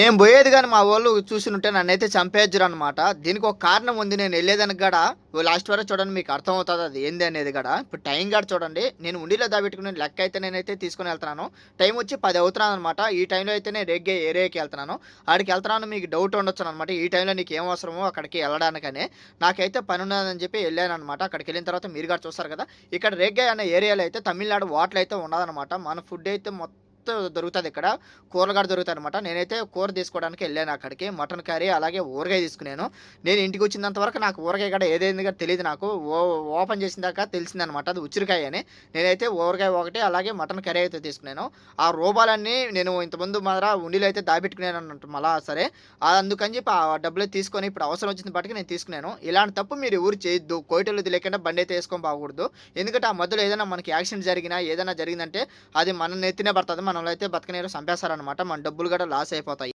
నేను పోయేది కానీ మా వాళ్ళు చూసినుంటే నన్ను అయితే చంపేయచ్చురు అనమాట దీనికి ఒక కారణం ఉంది నేను వెళ్ళేదానికి కూడా. లాస్ట్ వరకు చూడండి మీకు అర్థం అవుతుంది అది. ఏంది అనేది కూడా. ఇప్పుడు టైం కూడా చూడండి నేను ఉండిలో దాబెట్టుకుని లెక్క అయితే నేనైతే తీసుకుని వెళ్తున్నాను. టైం వచ్చి పది అవుతున్నాను అనమాట ఈ టైంలో అయితే నేను రెగ్గే ఏరియాకి వెళ్తున్నాను. ఆడికి వెళ్తున్నాను మీకు డౌట్ ఉండొచ్చు అనమాట ఈ టైంలో నీకు ఏం అవసరమో అక్కడికి వెళ్ళడానికనే. నాకైతే పని ఉన్నదని చెప్పి వెళ్ళాను అనమాట అక్కడికి వెళ్ళిన తర్వాత మీరు కూడా చూస్తారు కదా. ఇక్కడ రెగ్గే అనే ఏరియాలో అయితే తమిళనాడు వాటర్ అయితే ఉండదనమాట మన ఫుడ్ అయితే మొత్తం దొరుకుతుంది ఇక్కడ. కూరలు కూడా దొరుకుతాయి అనమాట నేనైతే కూర తీసుకోవడానికి వెళ్ళాను అక్కడికి. మటన్ కర్రీ అలాగే ఊరగాయ తీసుకున్నాను. నేను ఇంటికి వచ్చినంత వరకు నాకు ఊరగాయ కూడా ఏదైంది తెలియదు నాకు. ఓ ఓపెన్ చేసిన దాకా తెలిసిందనమాట అది ఉచ్చిరికాయ అని. నేనైతే ఊరగాయ ఒకటి అలాగే మటన్ కర్రీ అయితే తీసుకున్నాను. ఆ రూపాలన్నీ నేను ఇంతకుముందు మాత్రం ఉండిలో అయితే దాబెట్టుకున్నాను అన్నట్టు మళ్ళా సరే. అందుకని చెప్పి ఆ డబ్బులు తీసుకొని ఇప్పుడు అవసరం వచ్చిన బట్టి నేను తీసుకున్నాను. ఇలాంటి తప్పు మీరు ఊరు చేయొద్దు. కోయిటలు లేకుండా బండి అయితే వేసుకొని బాగకూడదు ఎందుకంటే ఆ మధ్యలో ఏదైనా మనకి యాక్సిడెంట్ జరిగినా ఏదైనా జరిగిందంటే అది మన నెత్తినే పడుతుంది. మనల్ని అయితే బతకనీరు చంపేస్తారనమాట మన డబ్బులు కూడా లాస్ అయిపోతాయి